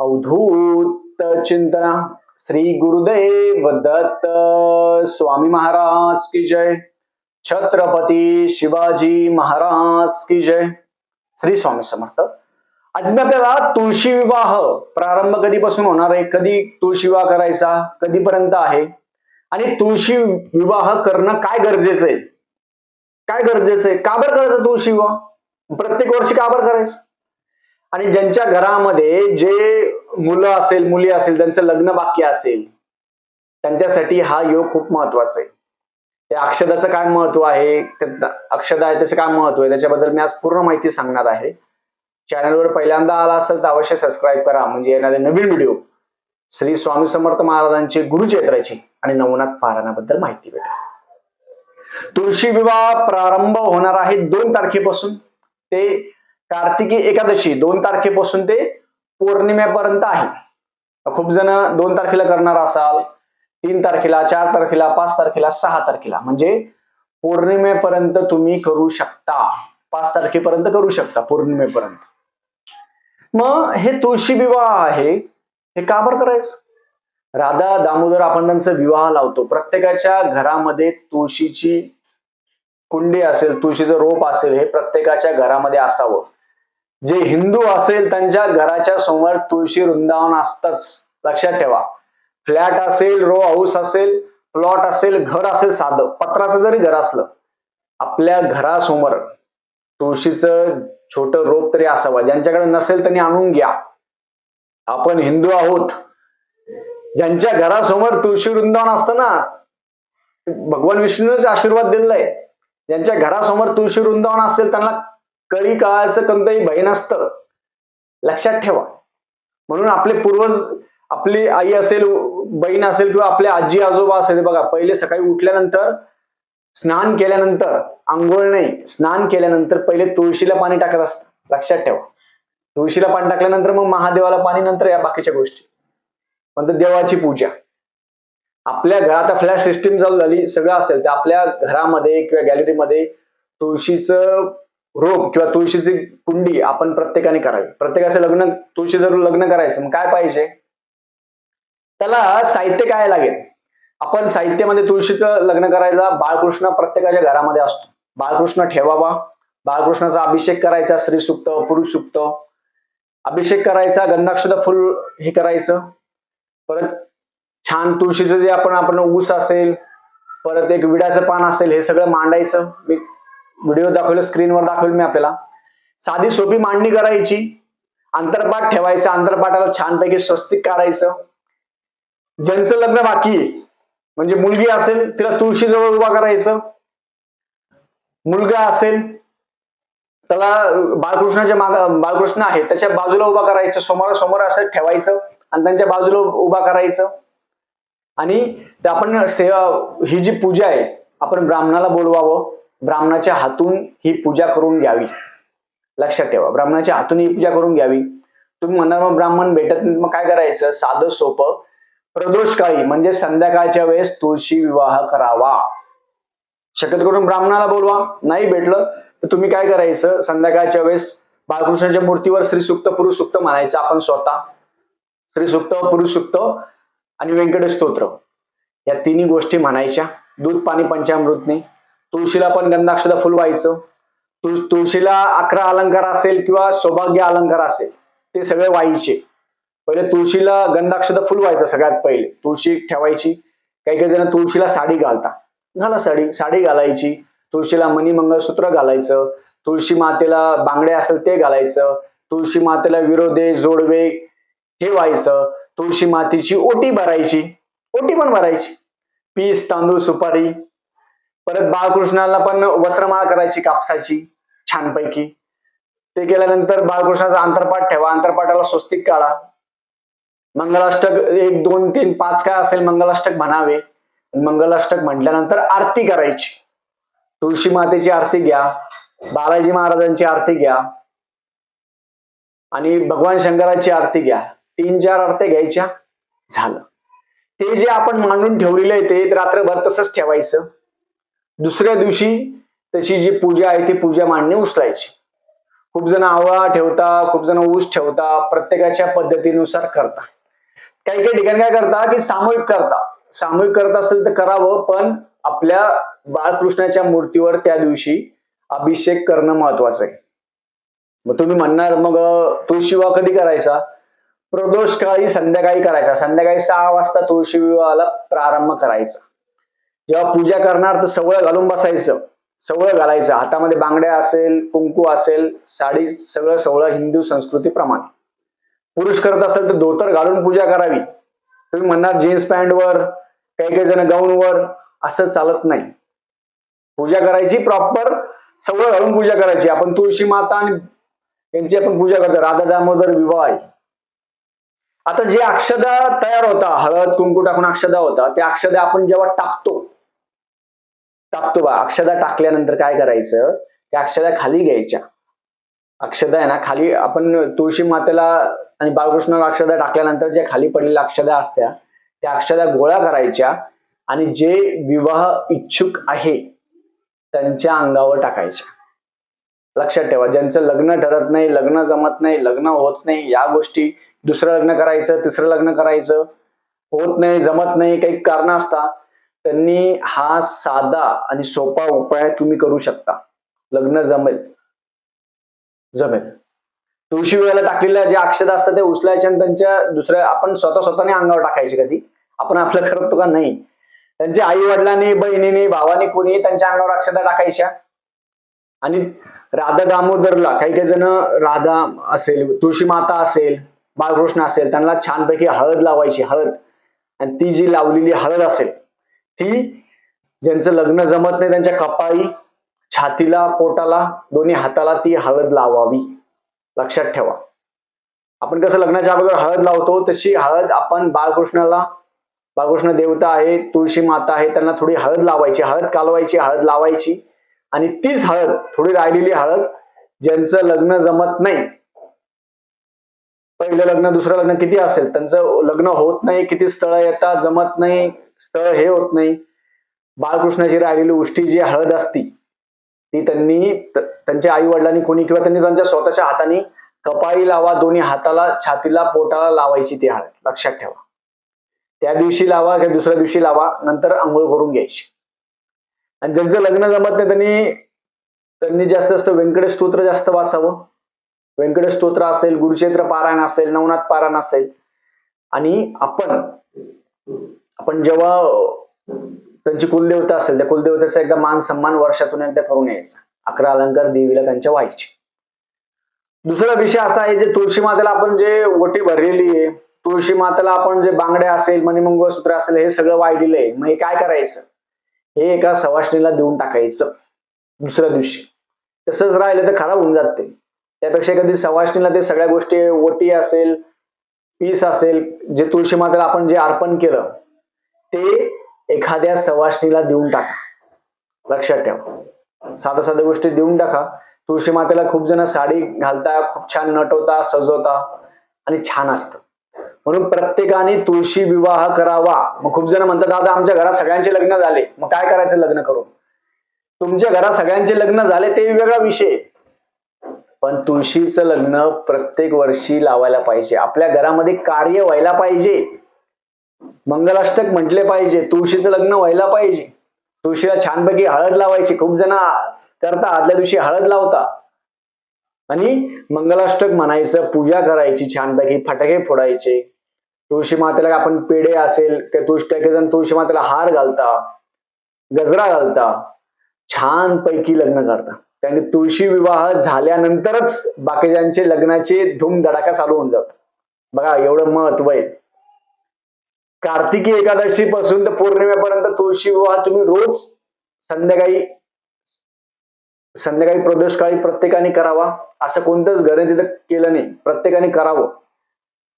अवधूत चिंतना। श्री गुरुदेव दत्त स्वामी महाराज की जय। छत्रपती शिवाजी महाराज की जय। श्री स्वामी समर्थ। आज मी आपल्याला तुळशी विवाह प्रारंभ कधीपासून होणार आहे? कधी तुळशी विवाह करायचा? कधीपर्यंत आहे? आणि तुळशी विवाह करणं काय गरजेचं आहे? काय गरजेचं आहे? का बरं करायचं तुळशी विवाह? प्रत्येक वर्षी का बरं करायचं? आणि ज्यांच्या घरामध्ये जे मुलं असेल मुली असेल त्यांचं लग्न बाकी असेल त्यांच्यासाठी हा योग खूप महत्त्वाचा आहे. त्या अक्षदाचं काय महत्त्व आहे? त्या अक्षदा आहे त्याचं काय महत्त्व आहे? त्याच्याबद्दल मी आज पूर्ण माहिती सांगणार आहे. चॅनलवर पहिल्यांदा आला असेल तर अवश्य सबस्क्राईब करा. म्हणजे येणारे नवीन व्हिडिओ श्री स्वामी समर्थ महाराजांची गुरुचैत्राची आणि नवनाथ पारायणाबद्दल माहिती भेटेल. तुळशी विवाह प्रारंभ होणार आहे दोन तारखेपासून. ते कार्तिकी एकादशी दोन तारखेपासून ते पौर्णिमेपर्यंत आहे. खूप जण दोन तारखेला करणार असाल तीन तारखेला चार तारखेला पाच तारखेला सहा तारखेला. म्हणजे पौर्णिमेपर्यंत तुम्ही करू शकता. पाच तारखेपर्यंत करू शकता पौर्णिमेपर्यंत. मग हे तुळशी विवाह आहे हे का बरं करायचं? राधा दामोदर आपण त्यांचा विवाह लावतो. प्रत्येकाच्या घरामध्ये तुळशीची कुंडी असेल तुळशीचं रोप असेल हे प्रत्येकाच्या घरामध्ये असावं. जे हिंदू असेल त्यांच्या घराच्या समोर तुळशी वृंदावन असतच. लक्षात ठेवा. फ्लॅट असेल रो हाऊस असेल प्लॉट असेल घर असेल साधं. पत्राचं जरी घर असलं आपल्या घरासमोर तुळशीचं छोट रोप तरी असावं. ज्यांच्याकडे नसेल त्यांनी आणून घ्या. आपण हिंदू आहोत. ज्यांच्या घरासमोर तुळशी वृंदावन असतं ना भगवान विष्णूच आशीर्वाद दिलेला आहे ज्यांच्या घरासमोर तुळशी वृंदावन असेल त्यांना कळी काळाचं कोणतंही भय नसतं. लक्षात ठेवा. म्हणून आपले पूर्वज आपली आई असेल बहीण असेल किंवा आपले आजी आजोबा असेल बघा पहिले सकाळी उठल्यानंतर स्नान केल्यानंतर आंघोळ नाही स्नान केल्यानंतर पहिले तुळशीला पाणी टाकत असतं. लक्षात ठेवा. तुळशीला पाणी टाकल्यानंतर मग महादेवाला पाणी नंतर या बाकीच्या गोष्टी. पण देवाची पूजा. आपल्या घरात फ्लॅश सिस्टीम चालू झाली सगळं असेल तर आपल्या घरामध्ये किंवा गॅलरीमध्ये तुळशीचं रोप किंवा तुळशीची कुंडी आपण प्रत्येकाने करावी. प्रत्येकाचं लग्न तुळशी जर लग्न करायचं मग काय पाहिजे? त्याला साहित्य काय लागेल? आपण साहित्यामध्ये तुळशीचं लग्न करायला बाळकृष्ण प्रत्येकाच्या घरामध्ये असतो. बाळकृष्ण ठेवावा. बाळकृष्णाचा अभिषेक करायचा स्त्री सुक्त पुरुष सुक्त अभिषेक करायचा गंधाक्षद फुल हे करायचं. परत छान तुळशीचं जे आपण आपण ऊस असेल परत एक विड्याचं पान असेल हे सगळं मांडायचं. मी व्हिडिओ दाखवलं स्क्रीनवर दाखवेल मी आपल्याला. साधी सोपी मांडणी करायची. अंतरपाठ ठेवायचं अंतरपाठाला छानपैकी स्वस्तिक काढायचं. ज्यांचं लग्न बाकी म्हणजे मुलगी असेल तिला तुळशी जवळ उभा करायचं. मुलगा असेल त्याला बाळकृष्णाच्या माग बाळकृष्ण आहे त्याच्या बाजूला उभा करायचं. समोरासमोर असं ठेवायचं आणि त्यांच्या बाजूला उभा करायचं. आणि ते आपण सेवा ही जी पूजा आहे आपण ब्राह्मणाला बोलवावं. ब्राह्मणाच्या हातून ही पूजा करून घ्यावी. लक्षात ठेवा ब्राह्मणाच्या हातून ही पूजा करून घ्यावी. तुम्ही म्हणणार मग ब्राह्मण भेटत नाही मग काय करायचं? साधं सोपं. प्रदोष काळी म्हणजे संध्याकाळच्या वेळेस तुळशी विवाह करावा. शक्यत करून ब्राह्मणाला बोलवा नाही भेटलं तर तुम्ही काय करायचं? संध्याकाळच्या वेळेस बाळकृष्णाच्या मूर्तीवर श्रीसुक्त पुरुष सुक्त म्हणायचं आपण स्वतः. श्रीसुक्त पुरुष सुक्त आणि व्यंकटेश स्तोत्र या तिन्ही गोष्टी म्हणायच्या. दूध पाणी पंचामृतने. तुळशीला पण गंधाक्षदा फुल व्हायचं. तुळ तुळशीला अकरा अलंकार असेल किंवा सौभाग्य अलंकार असेल ते सगळे व्हायचे. पहिले तुळशीला गंधाक्षदा फुल व्हायचं सगळ्यात पहिले. तुळशी ठेवायची. काही काही जण तुळशीला साडी घालता घाला साडी. साडी घालायची. तुळशीला मणी मंगळसूत्र घालायचं. तुळशी मातेला बांगडे असेल ते घालायचं. तुळशी मातेला विरोधे जोडवे हे व्हायचं. तुळशी मातीची ओटी भरायची. ओटी पण भरायची. पीस तांदूळ सुपारी परत बाळकृष्णाला पण वस्त्रमाळ करायची कापसाची छानपैकी. ते केल्यानंतर बाळकृष्णाचा अंतरपाठ ठेवा. अंतरपाठाला स्वस्तिक काढा. मंगलाष्टक एक दोन तीन पाच काय असेल मंगलाष्टक म्हणावे. मंगलाष्टक म्हटल्यानंतर आरती करायची. तुळशी मातेची आरती घ्या. बालाजी महाराजांची आरती घ्या. आणि भगवान शंकराची आरती घ्या. तीन चार आरती घ्यायच्या. झालं. ते जे आपण मांडून ठेवलेलं आहे ते रात्रभर तसंच ठेवायचं. दुसऱ्या दिवशी त्याची जी पूजा आहे ती पूजा मांडणी उचलायची. खूप जण आवळा ठेवता खूप जण ऊस ठेवता प्रत्येकाच्या पद्धतीनुसार करता. काही काही ठिकाणी काय करता की सामूहिक करता. सामूहिक करत असेल तर करावं पण आपल्या बाळकृष्णाच्या मूर्तीवर त्या दिवशी अभिषेक करणं महत्वाचं आहे. मग तुम्ही म्हणणार मग तुळशी विवाह कधी करायचा? प्रदोष काळी संध्याकाळी करायचा. संध्याकाळी सहा वाजता तुळशी विवाहाला प्रारंभ करायचा. जेव्हा पूजा करणार तर सवळं घालून बसायचं. सवळं घालायचं. हातामध्ये बांगड्या असेल कुंकू असेल साडी सगळं सवळं हिंदू संस्कृतीप्रमाणे पुरुष करत असेल तर धोतर घालून पूजा करावी. तुम्ही म्हणणार जीन्स पॅन्टवर काही काही जण गाऊनवर असं चालत नाही. पूजा करायची प्रॉपर सवळ घालून पूजा करायची. आपण तुळशी माता आणि यांची आपण पूजा करतो. राधा दामोदर विवाह आहे. आता जे अक्षदा तयार होता हळद कुंकू टाकून अक्षदा होता त्या अक्षदा आपण जेव्हा टाकतो टाकतो बा. अक्षदा टाकल्यानंतर काय करायचं? त्या अक्षदा खाली घ्यायच्या. अक्षदा आहे ना खाली आपण तुळशी मातेला आणि बाळकृष्णाला अक्षदा टाकल्यानंतर ज्या खाली पडलेल्या अक्षदा असत्या त्या अक्षदा गोळा करायच्या आणि जे विवाह इच्छुक आहे त्यांच्या अंगावर टाकायच्या. लक्षात ठेवा ज्यांचं लग्न ठरत नाही लग्न जमत नाही लग्न होत नाही या गोष्टी दुसरं लग्न करायचं तिसरं लग्न करायचं होत नाही जमत नाही काही कारण असतात त्यांनी हा साधा आणि सोपा उपाय तुम्ही करू शकता. लग्न जमेल. जमेल. तुळशी वेळेला टाकलेल्या ज्या अक्षता असतात ते उचलायच्या आणि त्यांच्या दुसऱ्या आपण स्वतः स्वतःने अंगावर टाकायचे कधी? आपण आपलं करतो का? नाही. त्यांच्या आई वडिलांनी बहिणीने भावाने कोणी त्यांच्या अंगावर अक्षता टाकायच्या. आणि राधा दामोदरला काही काही जण राधा असेल तुळशी माता असेल बाळकृष्ण असेल त्यांना छानपैकी हळद लावायची हळद. आणि ती जी लावलेली हळद असेल ती ज्यांचं लग्न जमत नाही त्यांच्या कपाळी छातीला पोटाला दोन्ही हाताला ती हळद लावावी. लक्षात ठेवा. आपण कसं लग्नाच्या अगोदर हळद लावतो तशी हळद आपण बाळकृष्णाला बाळकृष्ण देवता आहे तुळशी माता आहे त्यांना थोडी हळद लावायची हळद कालवायची हळद लावायची. आणि तीच हळद थोडी राहिलेली हळद ज्यांचं लग्न जमत नाही. पहिलं लग्न दुसरं लग्न किती असेल? त्यांचं लग्न होत नाही किती स्थळ येतात जमत नाही. स्थळ हे होत नाही. बाळकृष्णाची राहिलेली उष्टी जी हळद असती ती त्यांनी त्यांच्या आई वडिलांनी कोणी किंवा त्यांनी त्यांच्या स्वतःच्या हाताने कपाळी लावा दोन्ही हाताला छातीला पोटाला लावायची ती हळद. लक्षात ठेवा. त्या दिवशी लावा किंवा दुसऱ्या दिवशी लावा नंतर आंघोळ करून घ्यायची. आणि ज्यांचं लग्न जमत नाही त्यांनी त्यांनी जास्त जास्त व्यंकटेश स्तोत्र जास्त वाचावं. व्यंकटेश स्तोत्र असेल गुरुक्षेत्र पारायण असेल नवनाथ पारायण असेल. आणि आपण आपण जेव्हा त्यांची कुलदेवता असेल त्या कुलदेवतेचा एकदा मान सन्मान वर्षातून एकदा करून यायचा. अकरा अलंकार देवीला त्यांच्या व्हायचे दुसरा विषय असा आहे जे तुळशी मातेला आपण जे ओटी भरलेली आहे तुळशी मातेला आपण जे बांगड्या असेल मणिमंगळसूत्र असेल हे सगळं वाढलेलं आहे मग हे काय करायचं? हे एका सवाष्णीला देऊन टाकायचं. दुसऱ्या दिवशी. तसंच राहिलं तर खराब होऊन जाते. त्यापेक्षा कधी सवाष्णीला ते सगळ्या गोष्टी ओटी असेल पीस असेल जे तुळशी मातेला आपण जे अर्पण केलं ते एखाद्या सवासणीला देऊन टाका. लक्षात ठेवा. साध्या साध्या गोष्टी देऊन टाका. तुळशी मातेला खूप जण साडी घालता खूप छान नटवता सजवता आणि छान असतं. म्हणून प्रत्येकाने तुळशी विवाह करावा. मग खूप जण म्हणतात दादा आमच्या घरात सगळ्यांचे लग्न झाले. मग काय करायचं लग्न करून? तुमच्या घरात सगळ्यांचे लग्न झाले ते वेगळा विषय. पण तुळशीचं लग्न प्रत्येक वर्षी लावायला पाहिजे. आपल्या घरामध्ये कार्य व्हायला पाहिजे. मंगलाष्टक म्हटले पाहिजे तुळशीचं लग्न व्हायला पाहिजे. तुळशीला छानपैकी हळद लावायची खूप जण करता आदल्या दिवशी हळद लावता. आणि मंगलाष्टक म्हणायचं पूजा करायची छानपैकी फटाके फोडायचे. तुळशी मातेला आपण पेढे असेल किंवा तुळशी काही जण तुळशी मातेला हार घालता गजरा घालता छानपैकी लग्न करता. त्याने तुळशी विवाह झाल्यानंतरच बाकीच्यांचे लग्नाचे धूमधडाका चालू होऊन जातो बघा एवढं महत्त्व आहे. कार्तिकी एकादशी पासून तर पौर्णिमेपर्यंत तुळशी विवाह तुम्ही रोज संध्याकाळी संध्याकाळी प्रदोष काळी प्रत्येकाने करावा. असं कोणतंच घर तिथं केलं नाही. प्रत्येकाने करावं.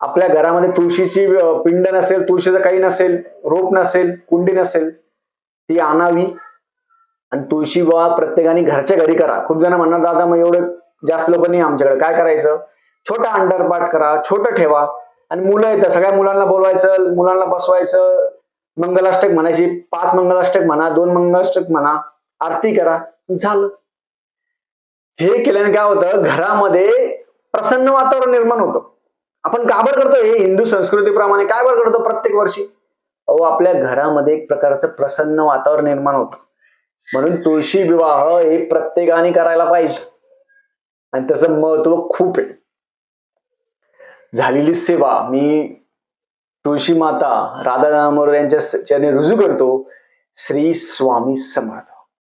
आपल्या घरामध्ये तुळशीची पिंड नसेल तुळशीचं काही नसेल रोप नसेल कुंडी नसेल ती आणावी आणि तुळशी विवाह प्रत्येकाने घरच्या घरी करा. खूप जण म्हणणार दादा मग एवढं जास्त लोक नाही आमच्याकडे. काय करायचं? छोटा अंडरपाठ करा छोटं ठेवा. आणि मुलं येतात सगळ्या मुलांना बोलवायचं मुलांना बसवायचं. मंगलाष्टक म्हणायची पाच मंगलाष्टक म्हणा दोन मंगलाष्टक म्हणा आरती करा झालं. हे केल्याने काय होतं घरामध्ये प्रसन्न वातावरण निर्माण होतं. आपण का बरं करतो? हे हिंदू संस्कृतीप्रमाणे काय बरं करतो प्रत्येक वर्षी? अहो आपल्या घरामध्ये एक प्रकारचं प्रसन्न वातावरण निर्माण होतं. म्हणून तुळशी विवाह हे प्रत्येकाने करायला पाहिजे. आणि त्याचं महत्त्व खूप आहे. झालेली सेवा मी तुळशी माता राधा दामोदर यांच्या स- चरणी रुजू करतो. श्री स्वामी समर्थ.